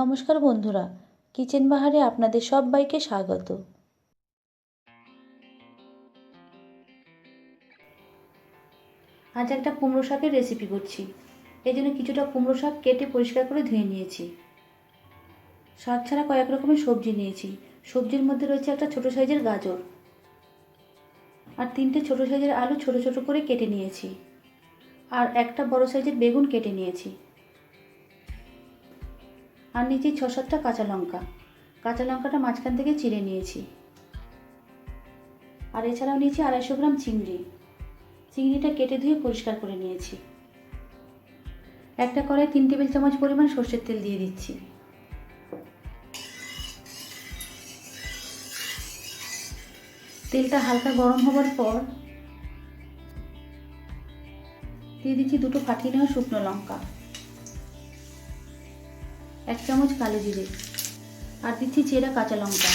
নমস্কার বন্ধুরা, কিচেন বাহারে আপনাদের সবাইকে স্বাগত। আজ একটা কুমড়ো শাকের রেসিপি করছি। এই জন্য কিছুটা কুমড়ো শাক কেটে পরিষ্কার করে ধুয়ে নিয়েছি। শাক ছাড়া কয়েক রকমের সবজি নিয়েছি। সবজির মধ্যে রয়েছে একটা ছোট সাইজের গাজর। আর তিনটে ছোট সাইজের আলু ছোট ছোট করে কেটে নিয়েছি। আর একটা বড় সাইজের বেগুন কেটে নিয়েছি। আর নিয়েছি ছ সাতটা কাঁচা লঙ্কা। কাঁচা লঙ্কাটা মাঝখান থেকে চিড়ে নিয়েছি। আর এছাড়াও নিয়েছি আড়াইশো গ্রাম চিংড়ি। চিংড়িটা কেটে ধুয়ে পরিষ্কার করে নিয়েছি। একটা কড়াই তিন টেবিল চামচ পরিমাণ সর্ষের তেল দিয়ে দিচ্ছি। তেলটা হালকা গরম হবার পর দিয়ে দিচ্ছি দুটো ফাটিয়ে নেওয়া শুকনো লঙ্কা। এক চামচ কালো জিরে আর দিচ্ছি চেরা কাঁচা লঙ্কা।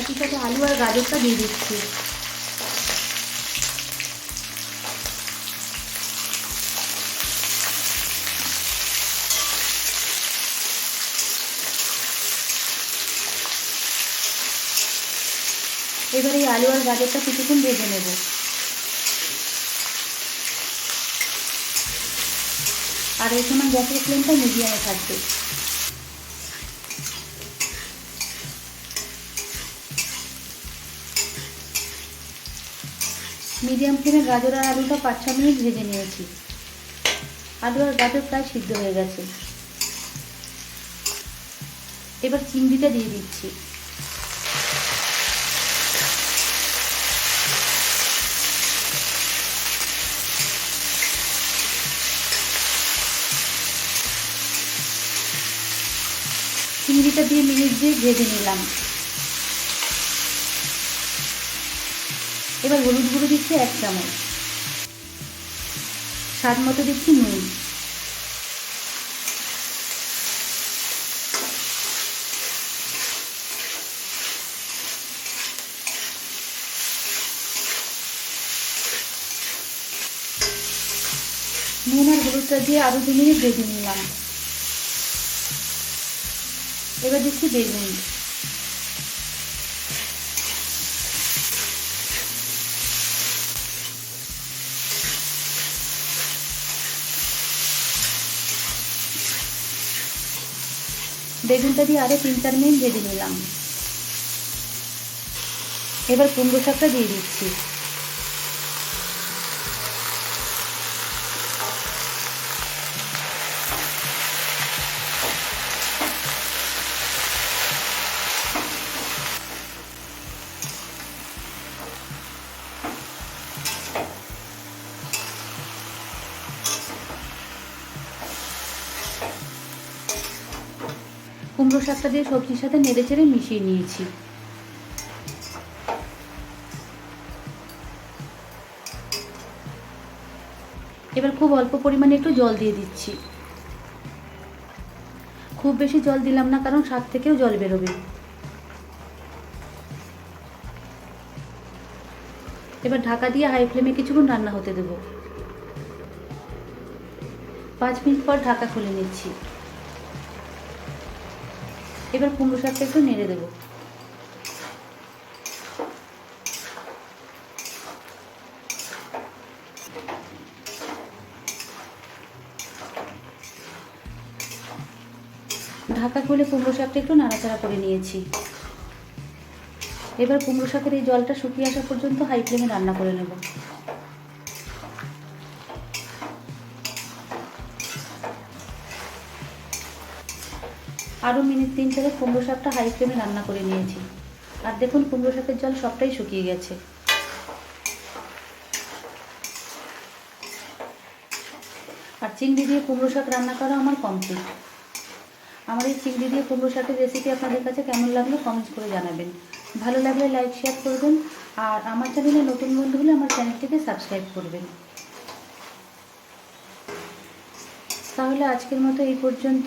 একই সাথে আলু আর গাজরটা দিয়ে দিচ্ছি। এবার এই আলু আর গাজরটা কিছুক্ষণ ভেজে নেব। আর এই সময় গ্যাসের ফ্লেমটা মিডিয়ামে থাকবে। মিডিয়াম ফ্লেমে গাজর আর আলুটা পাঁচ ছ মিনিট ভেজে নিয়েছি। আলু আর গাজর প্রায় সিদ্ধ হয়ে গেছে। এবার চিংড়িটা দিয়ে দিচ্ছি। চিংড়িটা দিয়ে মিনিট দিয়ে ভেজে নিলাম। এবার হলুদ গুঁড়ো দিচ্ছি এক চামচ। স্বাদ মতো দিচ্ছি নুন। নুন আর হলুদটা দিয়ে আরও দু মিনিট ভেজে নিলাম। এবার দিচ্ছি বেগুন। বেগুনটা দিয়ে আরও তিন চার মিনিট ভেজে নিলাম। এবার কুমড়ো শাকটা দিয়ে দিচ্ছি। কুমড়ো শাকটা দিয়ে সবজির সাথে নেড়ে চেড়ে মিশিয়ে নিয়েছি। এবার খুব অল্প পরিমাণে একটু জল দিয়ে দিচ্ছি। খুব বেশি জল দিলাম না, কারণ শাক থেকেও জল বেরোবে। এবার ঢাকা দিয়ে হাই ফ্লেমে কিছুক্ষণ রান্না হতে দেবো। পাঁচ মিনিট পর ঢাকা খুলে নিচ্ছি। এবার কুমড়ো শাকটা একটু নেড়ে দেবো। ঢাকা খুলে কুমড়ো শাকটা একটু নাড়াচাড়া করে নিয়েছি। এবার কুমড়ো শাকের এই জলটা শুকিয়ে আসা পর্যন্ত হাই ফ্লেমে রান্না করে নেব। আরও মিনিট তিন থেকে কুমড়ো শাকটা হাই ফ্লেমে রান্না করে নিয়েছি। আর দেখুন, কুমড়ো শাকের জল সবটাই শুকিয়ে গেছে। আর চিংড়ি দিয়ে কুমড়ো শাক রান্না করা আমার কমপ্লিট আমার এই চিংড়ি দিয়ে কুমড়ো শাকের রেসিপি আপনাদের কাছে কেমন লাগল কমেন্টস করে জানাবেন। ভালো লাগলে লাইক শেয়ার করবেন। আর আমার চ্যানেলে নতুন বন্ধু হলে আমার চ্যানেলটিকে সাবস্ক্রাইব করবেন। তাহলে আজকের মতো এই পর্যন্ত।